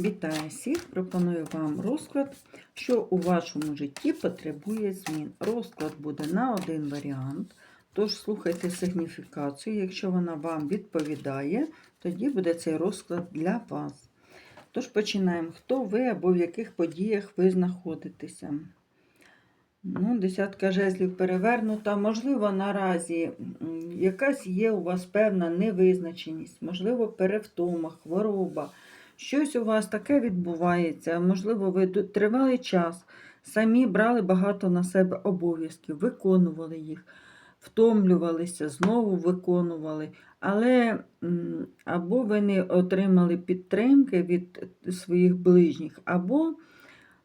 Вітаю всіх! Пропоную вам розклад, що у вашому житті потребує змін. Розклад буде на один варіант. Тож слухайте сигніфікацію. Якщо вона вам відповідає, тоді буде цей розклад для вас. Тож починаємо. Хто ви або в яких подіях ви знаходитеся? Ну, Десятка жезлів перевернута. Можливо, наразі якась є у вас певна невизначеність, можливо, перевтома, хвороба. Щось у вас таке відбувається. Можливо, ви тривалий час самі брали багато на себе обов'язків, виконували їх, втомлювалися, знову виконували. Але або ви не отримали підтримки від своїх ближніх, або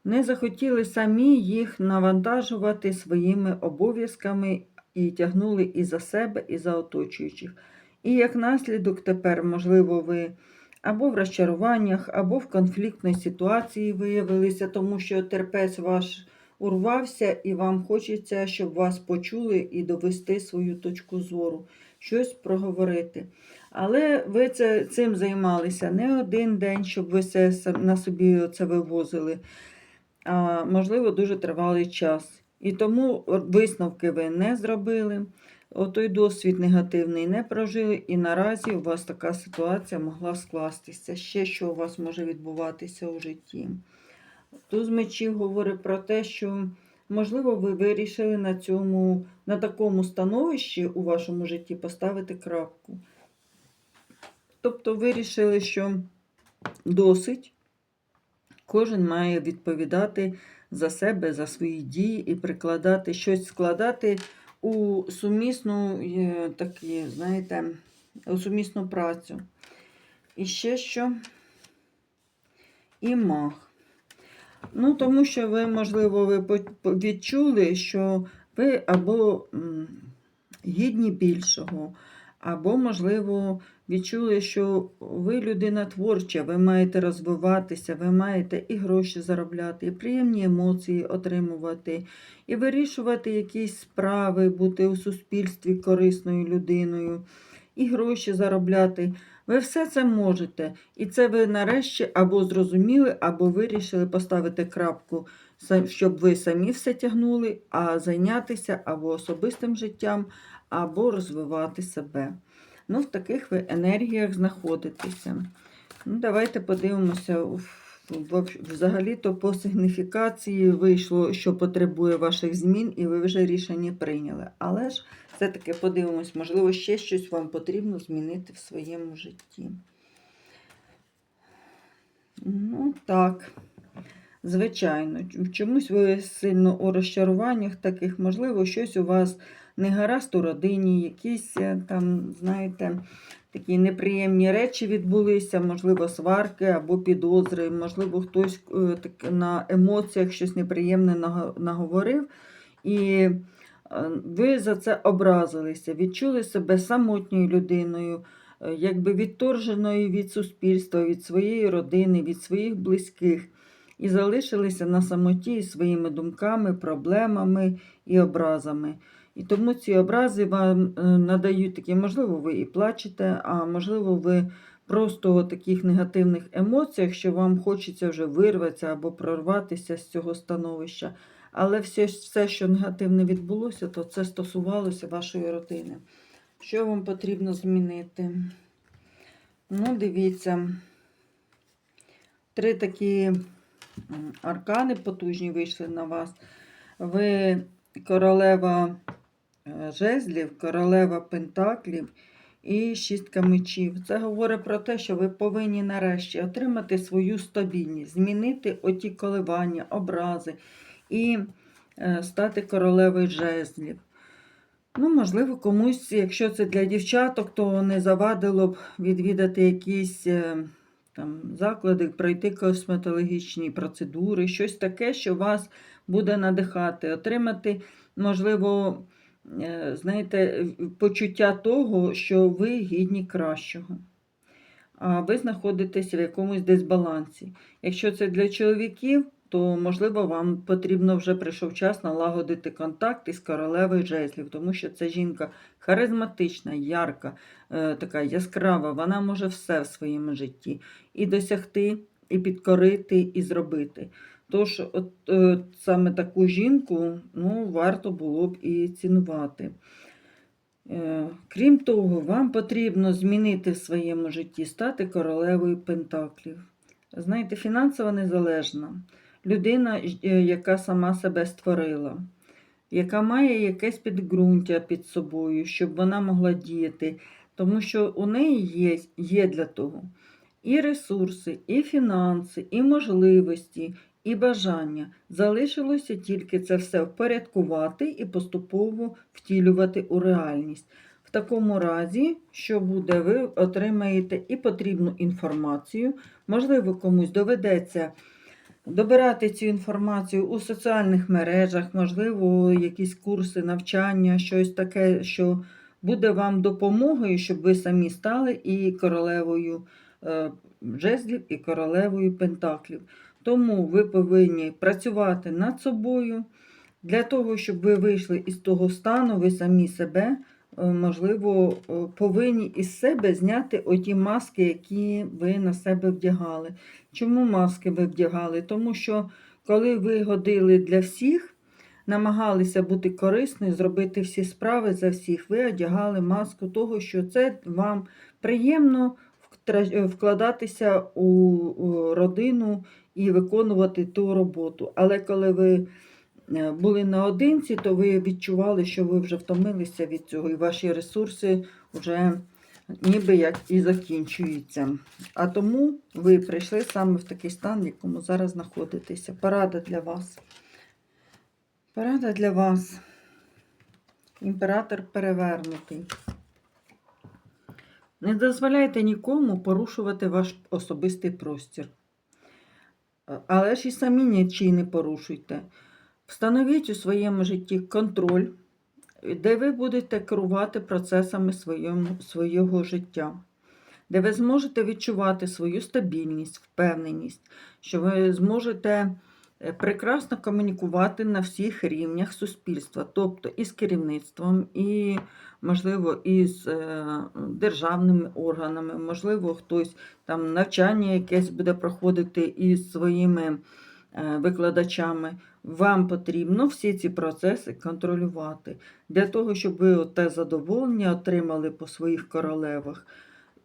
не захотіли самі їх навантажувати своїми обов'язками і тягнули і за себе, і за оточуючих. І як наслідок тепер, можливо, ви або в розчаруваннях, або в конфліктній ситуації виявилися, тому що терпець ваш урвався, і вам хочеться, щоб вас почули і довести свою точку зору, щось проговорити. Але ви це, цим займалися не один день, щоб ви це на собі це вивозили, а можливо, дуже тривалий час. І тому висновки ви не зробили. Отой досвід негативний не прожили, і наразі у вас така ситуація могла скластися. Ще що у вас може відбуватися у житті. Туз мечів говорить про те, що, можливо, ви вирішили на цьому, на такому становищі у вашому житті поставити крапку. Тобто вирішили, що досить, кожен має відповідати за себе, за свої дії і прикладати щось складати у сумісну, е, такі, знаєте, у сумісну працю. І ще що? І мах. Ну, тому що ви, можливо, ви відчули, що ви або гідні більшого, або, можливо, відчули, що ви людина творча, ви маєте розвиватися, ви маєте і гроші заробляти, і приємні емоції отримувати, і вирішувати якісь справи, бути у суспільстві корисною людиною, і гроші заробляти. Ви все це можете. І це ви нарешті або зрозуміли, або вирішили поставити крапку, щоб ви самі все тягнули, а зайнятися або особистим життям, або розвивати себе. Ну, в таких ви енергіях знаходитеся. Ну, давайте подивимося. Взагалі-то по сигніфікації вийшло, що потребує ваших змін, і ви вже рішення прийняли. Але ж все-таки подивимось, можливо, ще щось вам потрібно змінити в своєму житті. Ну, так. Звичайно, чомусь ви сильно у розчаруваннях таких, можливо, щось у вас не гаразд у родині, якісь е, там, знаєте, такі неприємні речі відбулися, можливо, сварки або підозри, можливо, хтось е, так, на емоціях щось неприємне наговорив, і е, ви за це образилися, відчули себе самотньою людиною, якби відторженою від суспільства, від своєї родини, від своїх близьких. І залишилися на самоті із своїми думками, проблемами і образами. І тому ці образи вам е, надають такі, можливо, ви і плачете, а можливо, ви просто у таких негативних емоціях, що вам хочеться вже вирватися або прорватися з цього становища. Але все, все, що негативне відбулося, то це стосувалося вашої родини. Що вам потрібно змінити? Ну, дивіться. Три такі аркани потужні вийшли на вас. Ви королева е, жезлів, королева пентаклів і шістка мечів. Це говорить про те, що ви повинні нарешті отримати свою стабільність, змінити оті коливання, образи і е, стати королевою жезлів. Ну, можливо, комусь, якщо це для дівчаток, то не завадило б відвідати якісь е, там, заклади, пройти косметологічні процедури, щось таке, що вас буде надихати, отримати, можливо, е, знаєте, почуття того, що ви гідні кращого. А ви знаходитеся в якомусь дисбалансі. Якщо це для чоловіків, то можливо вам потрібно вже прийшов час налагодити контакт із королевою жезлів, тому що ця жінка харизматична, ярка, е, така яскрава, вона може все в своєму житті і досягти і підкорити, і зробити. Тож, от, е, саме таку жінку ну, варто було б і цінувати. Е, Крім того, вам потрібно змінити в своєму житті, стати королевою Пентаклів. Знаєте, фінансово незалежна людина, е, яка сама себе створила, яка має якесь підґрунтя під собою, щоб вона могла діяти, тому що у неї є, є для того і ресурси, і фінанси, і можливості, і бажання. Залишилося тільки це все впорядкувати і поступово втілювати у реальність. В такому разі, що буде, ви отримаєте і потрібну інформацію, можливо, комусь доведеться добирати цю інформацію у соціальних мережах, можливо, якісь курси навчання, щось таке, що буде вам допомогою, щоб ви самі стали і королевою е, жезлів, і королевою пентаклів. Тому ви повинні працювати над собою. Для того, щоб ви вийшли із того стану, ви самі себе, можливо, е, повинні із себе зняти оті маски, які ви на себе вдягали. Чому маски ви вдягали? Тому що коли ви годили для всіх, намагалися бути корисною, зробити всі справи за всіх, ви одягали маску того, що це вам приємно вкладатися у родину і виконувати ту роботу. Але коли ви е, були наодинці, то ви відчували, що ви вже втомилися від цього, і ваші ресурси вже ніби як і закінчуються. А тому ви прийшли саме в такий стан, в якому зараз знаходитеся. Порада для вас. Порада для вас. Імператор перевернутий. Не дозволяйте нікому порушувати ваш особистий простір. Е, Але ж і самі нічий не порушуйте. Встановіть у своєму житті контроль, де ви будете керувати процесами своєму, свого життя, де ви зможете відчувати свою стабільність, впевненість, що ви зможете е, прекрасно комунікувати на всіх рівнях суспільства, тобто і з керівництвом, і, можливо, і з е, державними органами, можливо, хтось там навчання якесь буде проходити із своїми викладачами. Вам потрібно всі ці процеси контролювати для того, щоб ви те задоволення отримали по своїх королевах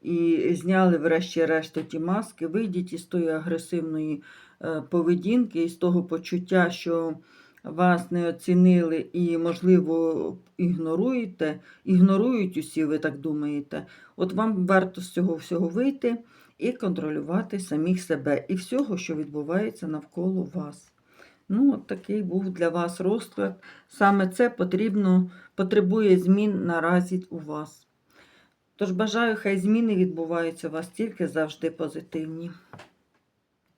і зняли, врешті-решт, ті маски, вийдіть із тої агресивної е, поведінки, із того почуття, що вас не оцінили і, можливо, ігноруєте, ігнорують усі, ви так думаєте. От вам варто з цього всього вийти і контролювати самих себе і всього, що відбувається навколо вас. Ну, от такий був для вас розклад. Саме це потрібно, потребує змін наразі у вас. Тож бажаю, хай зміни відбуваються у вас тільки завжди позитивні.